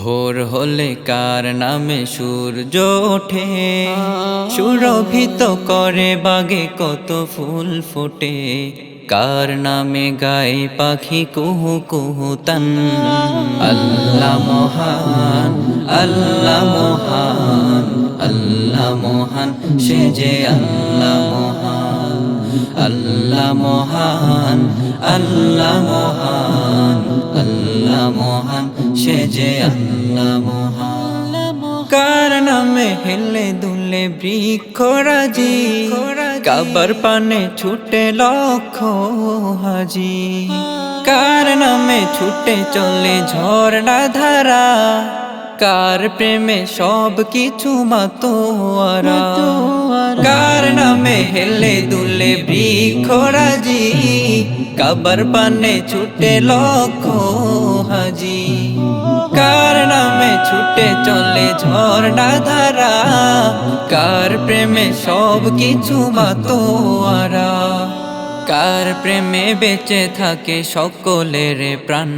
ভোর হলে কার নামে সূর্য ওঠে? সুরভিত করে বাগে কত ফুল ফোটে? কার নামে গায়ে পাখি কুহু কুহু তান? আল্লাহ মহান আল্লাহ মহান আল্লাহ মহান, সে যে আল্লাহ আল্লাহ মহান আল্লাহ মহান আল্লাহ মহান, সে যে আল্লাহ মহান। কার নামে হেলে দুলে বৃক্ষরাজি কাবার পানে ছুটে লক্ষ হাজি। কার নামে ছুটে চলে ঝর্ণা ধারা কার প্রেমে সব কিছু মাতোয়ারা কার নামে হেলে দুলে বৃক্ষরাজি কাবার পানে ছুটে লক্ষ হাজি। কার নামে ছুটে চলে ঝর্ণা ধারা। কার প্রেমে সব কিছু মাতোয়ারা কার প্রেমে বেঁচে থাকে সকলের প্রাণ।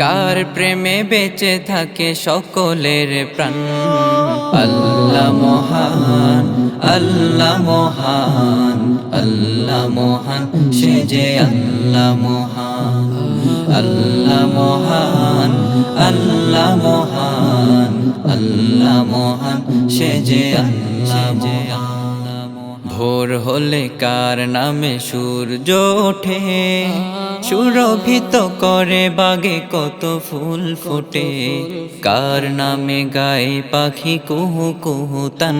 কার প্রেমে বেঁচে থাকে সকলের প্রাণ। আল্লাহ মহান আল্লাহ মহান আল্লাহ মহান, সে যে আল্লাহ মহান। আল্লাহ মহান আল্লাহ মহান আল্লাহ মহান, সে যে আল্লাহ যে ভোর হলে কার নামে সূর্য ওঠে? সুরভিত করে বাগে কত ফুল ফুটে। কার নামে গায়ে পাখি কুহু কুহু তান।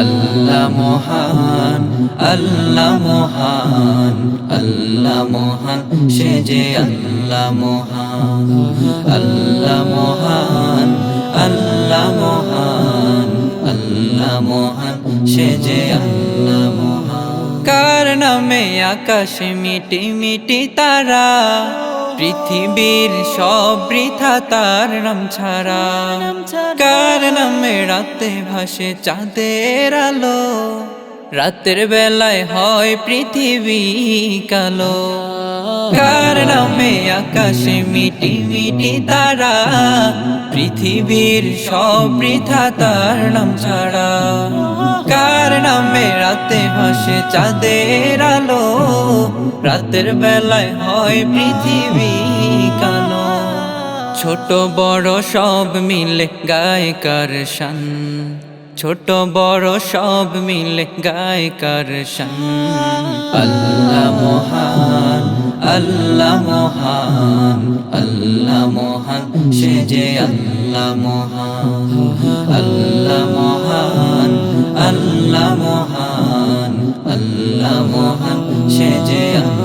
আল্লাহ মহান আল্লাহ মহান আল্লাহ মহান, সে যে আল্লাহ মহান। আল্লাহ মহান আল্লাহ মহান আল্লাহ মহান, সে যে আল্লাহ নামে আকাশে মিটি মিটি তারা, পৃথিবীর সব বৃথা তার নাম ছাড়া। কার নামে রাতে ভাসে চাঁদের আলো? রাতের বেলায় হয় পৃথিবী কালো। নামে আকাশে মিটি মিটি তারা, পৃথিবীর সব তার নাম ছাড়া। কার নামে রাতে ভাসে চাঁদের আলো, রাতের বেলায় হয় পৃথিবী কালো। ছোট বড় সব মিলে গায়ে কার শান, ছোট বড় সব মিলে গায়ে কার শান। আল্লাহ মহান আল্লাহ মহান আল্লাহ মহান, সে যে আল্লাহ মহান। আল্লাহ মহান আল্লাহ মহান আল্লাহ মহান, সে যে আল্লাহ